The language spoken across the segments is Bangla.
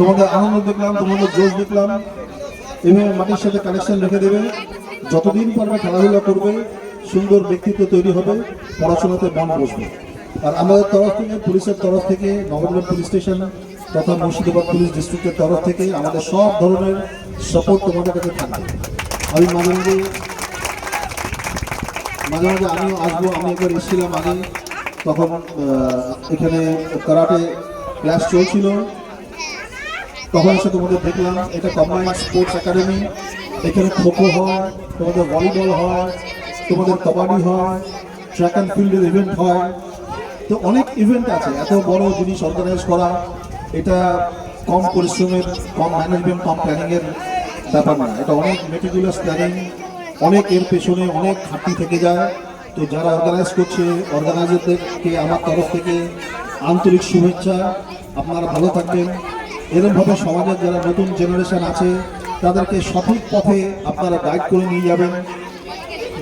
তোমাদের আনন্দ দেখলাম তোমাদের জোশ দেখলাম। এভাবে মাটির সাথে কানেকশন রেখে দেবে। যতদিন পারবে খেলাধুলা করবে, সুন্দর ব্যক্তিত্ব তৈরি হবে, পড়াশোনাতে মন বসবে। আর আমাদের তরফ থেকে, পুলিশের তরফ থেকে নবগ্রাম পুলিশ স্টেশন তথা মুর্শিদাবাদ পুলিশ ডিস্ট্রিক্টের তরফ থেকে আমাদের সব ধরনের সাপোর্ট তোমাদের কাছে থাকবে। আমি মাঝে মাঝে মাঝে মাঝে আমিও আসব, আমি একবার এসেছিলাম আগে। তখন এখানে কারাটে ক্লাস চলছিল। তখন এসে তোমাদের দেখলাম, এটা কম্বাইন্ড স্পোর্টস একাডেমি এখানে খোখো হয়, তোমাদের ভলিবল হয়, তোমাদের কবাডি হয় ট্র্যাক অ্যান্ড ফিল্ডের ইভেন্ট হয়। তো অনেক ইভেন্ট আছে, এত বড় জিনিস অর্গানাইজ করা, এটা কম পরিশ্রমের, কম ম্যানেজমেন্ট কম প্ল্যানিংয়ের ব্যাপার না। এটা অনেক মেটিকুলাস প্ল্যানিং অনেক এর পেছনে অনেক খাটনি থেকে যায়। তো যারা অর্গানাইজ করছে অর্গানাইজারদেরকে আমার তরফ থেকে আন্তরিক শুভেচ্ছা। আপনারা ভালো থাকবেন। এরকমভাবে সমাজের যারা নতুন জেনারেশন আছে, তাদেরকে সঠিক পথে আপনারা গাইড করে নিয়ে যাবেন,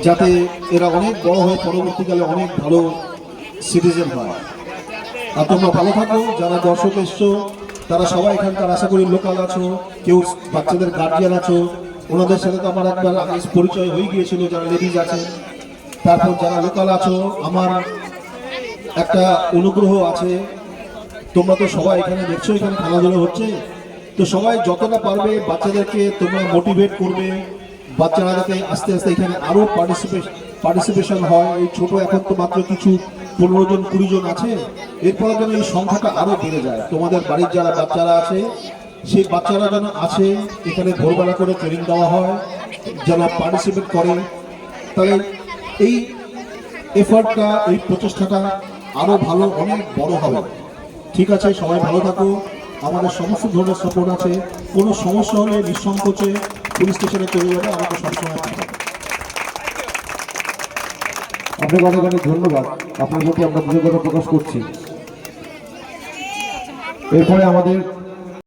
যাতে এরা অনেক বড় হয়ে পরবর্তীকালে অনেক ভালো সিটিজেন হয়। আর তোমরা ভালো থাকো, যারা দর্শক এসছো, তারা সবাই এখানকার আশা করি লোকাল আছো, কেউ বাচ্চাদের গার্জিয়ান আছো, ওনাদের সাথে তো আমার একবার পরিচয় হয়ে গিয়েছিল যারা লেডিজ আছে। তারপর যারা লোকাল আছো, আমার একটা অনুগ্রহ আছে তোমরা তো সবাই এখানে দেখছ, এখানে খেলাধুলা হচ্ছে। তো সবাই যতটা পারবে বাচ্চাদেরকে তোমরা মোটিভেট করবে। বাচ্চারা যাতে আস্তে আস্তে এখানে আরও পার্টিসিপেশন পার্টিসিপেশন হয়। এই ছোট এখন তো মাত্র কিছু পনেরো জন, কুড়ি জন আছে। এরপরে যেন এই সংখ্যাটা আরও বেড়ে যায়। তোমাদের বাড়ির যারা বাচ্চারা আছে, সেই বাচ্চারা যেন আছে, এখানে ভোরবেলা করে ট্রেনিং দেওয়া হয় যেন পার্টিসিপেট করে। তাহলে এই এফার্টটা এই প্রচেষ্টাটা আরও ভালো, অনেক বড় হবে। ঠিক আছে, সবাই ভালো থাকো। আমাদের সমস্ত ধরনের সাপোর্ট আছে। কোনো সমস্যা হলে নিঃসংকোচে পুলিশ স্টেশনে চলে যাবে, আমাকে সবসময় আপনাকে অনেক অনেক ধন্যবাদ। আপনার প্রতি আমরা কৃতজ্ঞতা প্রকাশ করছি। এরপরে আমাদের